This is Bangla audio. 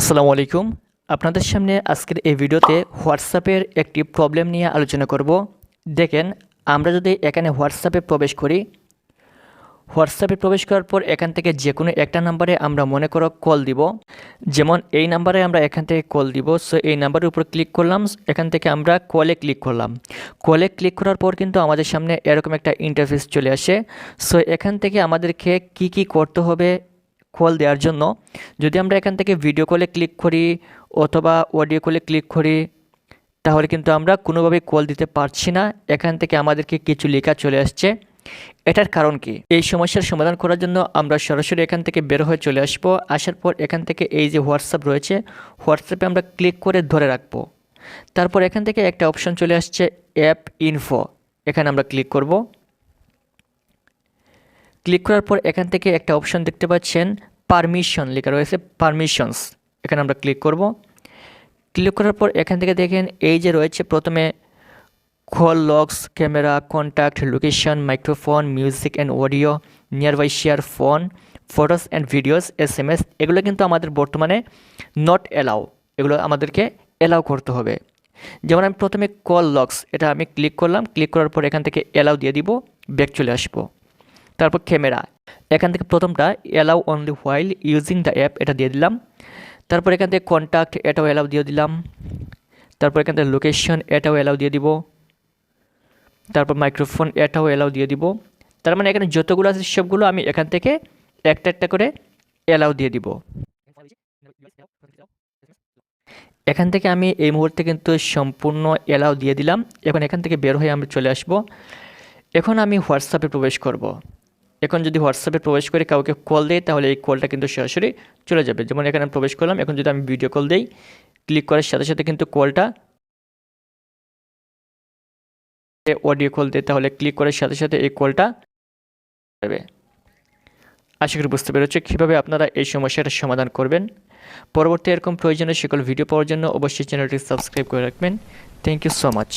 আসসালামু আলাইকুম। আপনাদের সামনে আজকের এই ভিডিওতে হোয়াটসঅ্যাপের একটি প্রবলেম নিয়ে আলোচনা করব। দেখেন, আমরা যদি এখানে হোয়াটসঅ্যাপে প্রবেশ করি, হোয়াটসঅ্যাপে প্রবেশ করার পর এখান থেকে যে কোনো একটা নাম্বারে আমরা মনে করো কল দিব। যেমন এই নাম্বারে আমরা এখান থেকে কল দিব, সো এই নাম্বারের উপর ক্লিক করলাম, এখান থেকে আমরা কলে ক্লিক করলাম। কলে ক্লিক করার পর কিন্তু আমাদের সামনে এরকম একটা ইন্টারফেস চলে আসে। সো এখান থেকে আমাদেরকে কি কি করতে হবে কল দেওয়ার জন্য, যদি আমরা এখান থেকে ভিডিও কলে ক্লিক করি অথবা অডিও কলে ক্লিক করি, তাহলে কিন্তু আমরা কোনোভাবেই কল দিতে পারছি না। এখান থেকে আমাদেরকে কিছু লেখা চলে আসছে। এটার কারণ কি? এই সমস্যার সমাধান করার জন্য আমরা সরাসরি এখান থেকে বের হয়ে চলে আসব। আসার পর এখান থেকে এই যে হোয়াটসঅ্যাপ রয়েছে হোয়াটসঅ্যাপে আমরা ক্লিক করে ধরে রাখব। তারপর এখান থেকে একটা অপশন চলে আসছে অ্যাপ ইনফো এখানে আমরা ক্লিক করব। ক্লিক করার পর এখান থেকে একটা অপশন দেখতে পাচ্ছেন পারমিশন লেখা রয়েছে পারমিশনস এখানে আমরা ক্লিক করব। ক্লিক করার পর এখান থেকে দেখেন এই যে রয়েছে, প্রথমে call logs camera contact location microphone music and audio nearby share phone photos and videos S M S এগুলো কিন্তু আমাদের বর্তমানে নট অ্যালাউ এগুলো আমাদেরকে অ্যালাউ করতে হবে। যেমন আমি প্রথমে কল লক্স এটা আমি ক্লিক করলাম। ক্লিক করার পর এখান থেকে অ্যালাউ দিয়ে দিব ব্যাক চলে আসব। তারপর ক্যামেরা এখান থেকে প্রথমটা allow only while using the app এটা দিয়ে দিলাম। তারপর এখান থেকে কন্ট্যাক্ট এটাও অ্যালাউ দিয়ে দিলাম। তারপর এখান থেকে লোকেশন এটাও অ্যালাউ দিয়ে দিব। তারপর মাইক্রোফোন এটাও অ্যালাউ দিয়ে দিব। তার মানে এখানে যতগুলো আছে সবগুলো আমি এখান থেকে একটা একটা করে অ্যালাউ দিয়ে দিব। এখান থেকে আমি এই মুহূর্তে কিন্তু সম্পূর্ণ অ্যালাউ দিয়ে দিলাম। এখন এখান থেকে বের হয়ে আমি চলে আসব। এখন আমি হোয়াটসঅ্যাপে প্রবেশ করব। এখন যদি হোয়াটসঅ্যাপে প্রবেশ করে কাউকে কল দেয়, তাহলে এই কলটা কিন্তু সরাসরি চলে যাবে। যেমন এখানে আমি প্রবেশ করলাম, এখন যদি আমি ভিডিও কল দেই ক্লিক করার সাথে সাথে কিন্তু কলটা অডিও কল দেয়, তাহলে ক্লিক করার সাথে সাথে এই কলটা যাবে। আশা করি বুঝতে পেরেছি কীভাবে আপনারা এই সমস্যাটার সমাধান করবেন। পরবর্তী এরকম প্রয়োজনে সকল ভিডিও পাওয়ার জন্য অবশ্যই চ্যানেলটি সাবস্ক্রাইব করে রাখবেন। Thank you so much